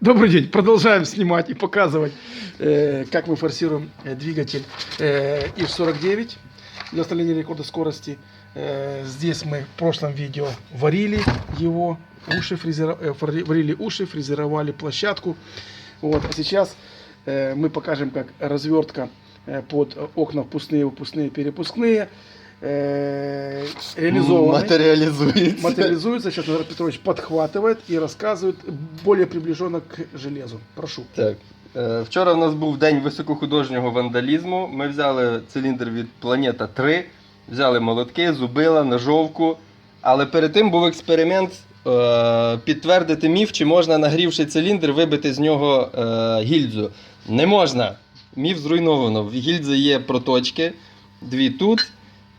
Добрый день. Продолжаем снимать и показывать, э, как мы форсируем э, двигатель э, ИЖ-49 для установления рекорда скорости. Э, здесь мы в прошлом видео варили его, уши фрезера- э, варили уши, фрезеровали площадку. Вот. А сейчас э, мы покажем, как развертка э, под окна впускные, выпускные, перепускные э, реализованы. Матеріалізується. материализуется. Сейчас Назар Петрович подхватывает и рассказывает более приближенно к железу. Прошу. Так. Е, Вчора в нас був день високохудожнього вандалізму. Ми взяли циліндр від Планета 3, взяли молотки, зубила, ножовку. Але перед тим був експеримент е, підтвердити міф, чи можна, нагрівши циліндр, вибити з нього е, гільзу. Не можна. Міф зруйновано. В гільзи є проточки, дві тут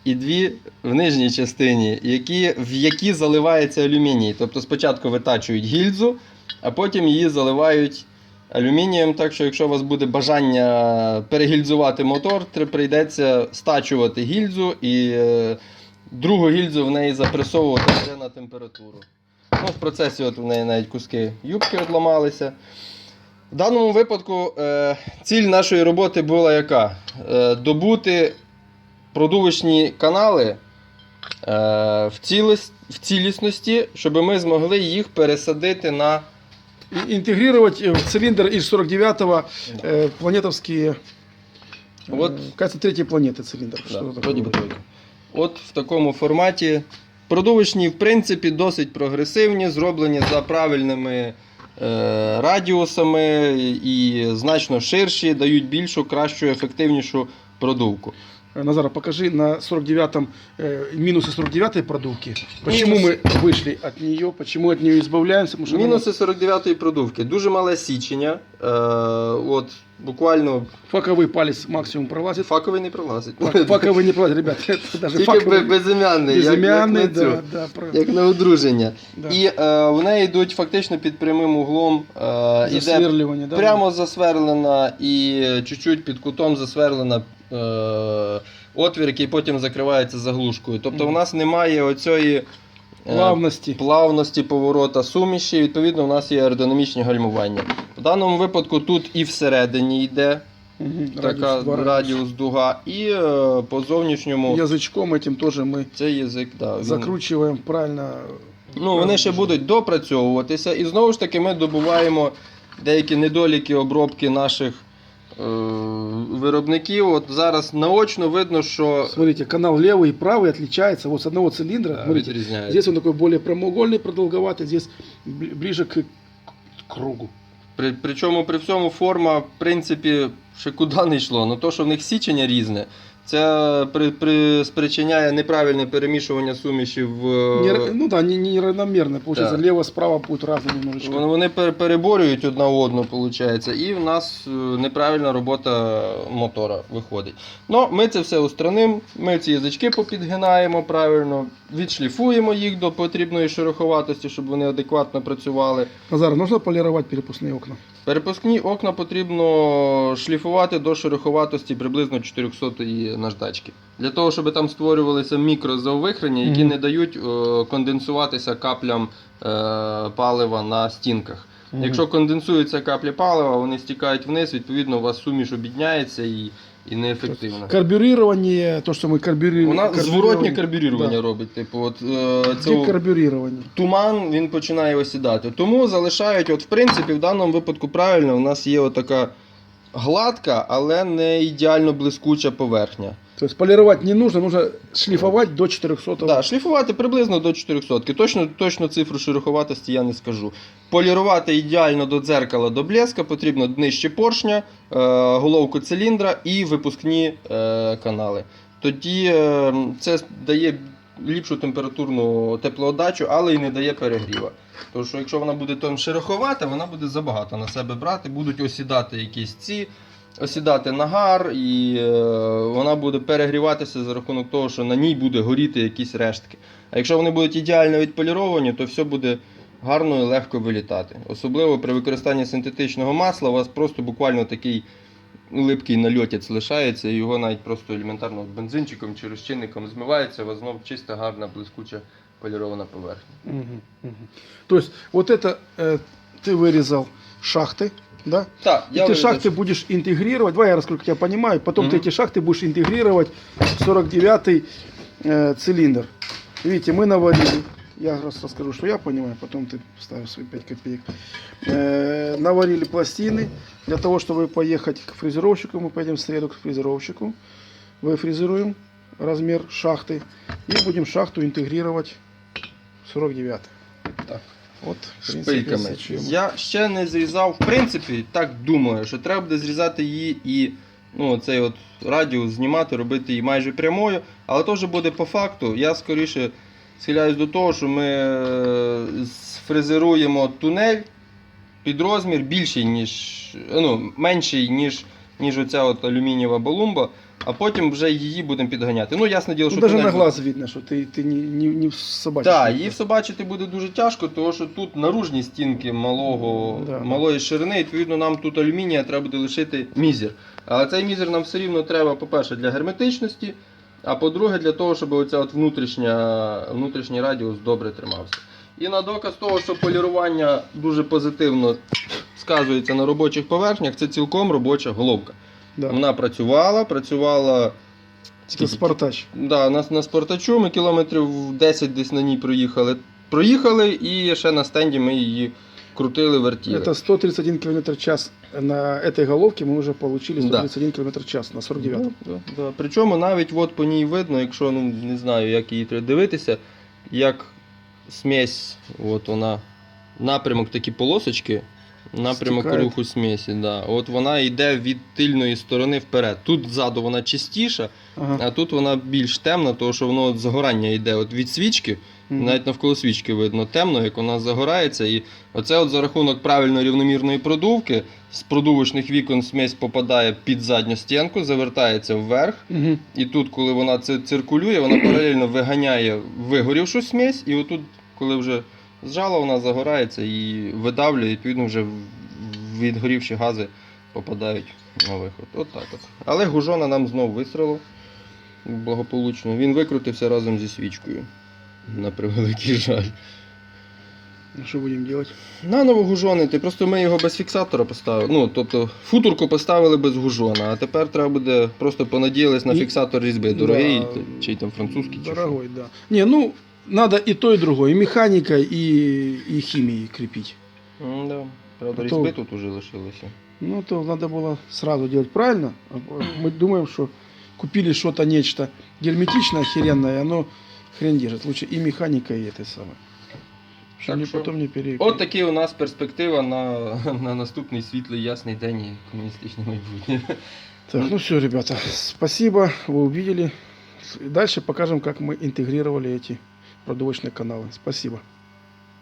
і дві в нижній частині, які, в які заливається алюміній. Тобто спочатку витачують гільзу, а потім її заливають алюмінієм. Так що, якщо у вас буде бажання перегільзувати мотор, прийдеться стачувати гільзу і е, другу гільзу в неї запресовувати вже на температуру. Ну, в процесі от в неї навіть куски юбки отламалися. В даному випадку е, ціль нашої роботи була яка? Е, добути продувочні канали е, в, ціліс, в цілісності, щоб ми змогли їх пересадити на И интегрировать э, в цилиндр ИЖ-49 э, планетовские, Вот. вот. кажется, третьей планеты цилиндр. Да, Что такое? вроді би тройка. От в такому форматі. Продовжні, в принципі, досить прогресивні, зроблені за правильними е, радіусами і значно ширші, дають більшу, кращу, ефективнішу продувку. Э, Назар, покажи на 49-м э, минусы 49-й продувки. Почему Минусы. мы вышли от нее, почему от нее избавляемся? Потому что она Мінуси 49-ї продувки. Дуже мале січення. Е, от буквально факовый палец максимум пролазит. факовий не пролазить. Фак- Факовый не пролазит, ребят. Это даже Тільки факовый. бе- безім'янний, як, як, Безымянный, на цю, да, да, про- як на одруження. да. І е, вони йдуть фактично під прямим углом. Е, іде Засверливание, да? Прямо засверлена і чуть-чуть під кутом засверлена е, отвір, який потім закривається заглушкою. Тобто Мгм. у нас немає оцієї е, Плавности. плавності поворота суміші, відповідно, у нас є аеродинамічні гальмування. В даному випадку тут і всередині йде Мгм, така радиус, два радіус, дуга, і е, по зовнішньому Язычком этим тоже мы цей язик. Да, він- закручиваем правильно. Ну, вони ще будуть допрацьовуватися. І знову ж таки ми добуваємо деякі недоліки обробки наших е- виробників. От зараз наочно видно, що Смотрите, канал левый и правый отличается вот с одного цилиндра. е, Смотрите, відрізняється. здесь он такой более прямоугольный, продолговатый, здесь бли- ближе к к кругу. При, причому при всьому форма, в принципі, ще куди не йшло. Ну то, що в них січення різне, це при, при, спричиняє неправильне перемішування сумішів в. Не- ну да, не, не равномерно. Получается, Да. лево справа будет разно немножечко. Вони, вони пер- переборюють одна одну, виходить, і в нас е, неправильна робота мотора виходить. Ну, ми це все устранимо, ми ці язички попідгинаємо правильно, відшліфуємо їх до потрібної шероховатості, щоб вони адекватно працювали. Назар, нужно полировать перепускные окна? Перепускні окна потрібно шліфувати до шероховатості приблизно 400 наждачки. Для того, щоб там створювалися мікрозаовихрення, які Мгм. не дають е, конденсуватися каплям е, палива на стінках. Мгм. Якщо конденсуються каплі палива, вони стікають вниз, відповідно, у вас суміш обідняється і, і неефективно. Карбюрирование, то, что мы карбюрируем. Вона зворотнє карбюрування Да. робить. Типу, от, е, цю- Декарбюрирование. туман він починає осідати. Тому залишають, от в принципі, в даному випадку правильно, у нас є отака гладка, але не ідеально блискуча поверхня. То есть полировать не нужно, нужно шлифовать до 400 Да, шліфувати приблизно до 400. Точно, точно цифру шероховатості я не скажу. Полірувати ідеально до дзеркала, до блеска, потрібно нижче поршня, е, головку циліндра і випускні е, канали. Тоді е, це дає ліпшу температурну теплоотдачу, але і не дає перегріва. Тому що якщо вона буде там шероховата, вона буде забагато на себе брати, будуть осідати якісь ці, осідати нагар, і е, вона буде перегріватися за рахунок того, що на ній буде горіти якісь рештки. А якщо вони будуть ідеально відполіровані, то все буде гарно і легко вилітати. Особливо при використанні синтетичного масла у вас просто буквально такий липкий нальотець лишається, і його навіть просто елементарно от бензинчиком чи розчинником змивається, у вас знов чиста, гарна, блискуча полірована поверхня. Мгм, мгм. То есть вот это э, ты вырезал шахты, да? Так, И ты шахты будешь интегрировать, давай я расскажу, как я понимаю, потом ты Мгм. эти шахты будешь интегрировать в 49-й э, цилиндр. Видите, мы наварили, я раз расскажу, что я понимаю, потом ты ставишь свои 5 копеек. Э, наварили пластины, для того, чтобы поехать к фрезеровщику, мы поедем в среду к фрезеровщику, выфрезеруем размер шахты и будем шахту интегрировать в 49 Так. Вот, в принципе, шпильками. зачем. Я ще не зрізав, в принципі, так думаю, що треба буде зрізати її і ну, цей от радіус знімати, робити її майже прямою, але то вже буде по факту. Я скоріше схиляюсь до того, що ми е, сфрезеруємо тунель під розмір більший, ніж ну, менший, ніж, ніж оця от алюмінієва балумба, а потім вже її будемо підганяти. Ну, ясне діло, Ну, що даже тунель на глаз видно, что ты, ты не, не, не в собачьей. так, її всобачити буде дуже тяжко, тому що тут наружні стінки малого, Да. малої ширини, і, відповідно, нам тут алюмінія треба буде лишити мізер. Але цей мізер нам все рівно треба, по-перше, для герметичності, а по-друге, для того, щоб оця от внутрішня, внутрішній радіус добре тримався. І на доказ того, що полірування дуже позитивно сказується на робочих поверхнях, це цілком робоча головка. Да. Вона працювала, працювала. Скільки? Спартач. Да, на, на спортачу ми кілометрів 10 десь на ній проїхали. Проїхали і ще на стенді ми її крутили, вертіли. Это 131 км час. На этой головке мы уже получили Да. 131 км час на 49 Да, да, да. Причому навіть от по ній видно, якщо ну, не знаю, як її треба дивитися, як смесь, от вона, напрямок такі полосочки, напрямок Стікають. руху смесі. Да. От вона йде від тильної сторони вперед. Тут ззаду вона чистіша, Ага. а тут вона більш темна, тому що воно от загорання йде от від свічки. Мгм. Навіть навколо свічки видно темно, як вона загорається. І оце от за рахунок правильно рівномірної продувки з продувочних вікон смесь попадає під задню стінку, завертається вверх. Мгм. І тут, коли вона це циркулює, вона паралельно виганяє вигорівшу смесь, і отут, коли вже зжала, вона загорається і видавлює, відповідно вже відгорівші гази попадають на виход. От так от. Але гужона нам знову вистрелив благополучно. Він викрутився разом зі свічкою. На превеликий жаль. Ну, Что будем делать? Наново гужонити, просто ми його без фіксатора поставили. Ну, тобто футурку поставили без гужона, а тепер треба буде просто понадіялись на фіксатор різьби. Дорогий, Да. чи там французький, чи що. Дорогой, да. Не, ну, надо и то, и другое. И механикой, и, и химией крепить. М, Да. Правда, А то- різьби тут уже лишилося. Ну, то надо было сразу делать правильно. А Мы думаем, что купили что-то, нечто герметичное, охеренное, оно хрен держит. Лучше и механика, и это самое. Чтобы Так мне що- потом не пере... От такі у нас перспектива на, на наступний світлий ясний день і комуністичне майбутнє. Так, ну все, ребята, спасибо, вы увидели. Дальше покажем, как мы интегрировали эти продувочные каналы. Спасибо.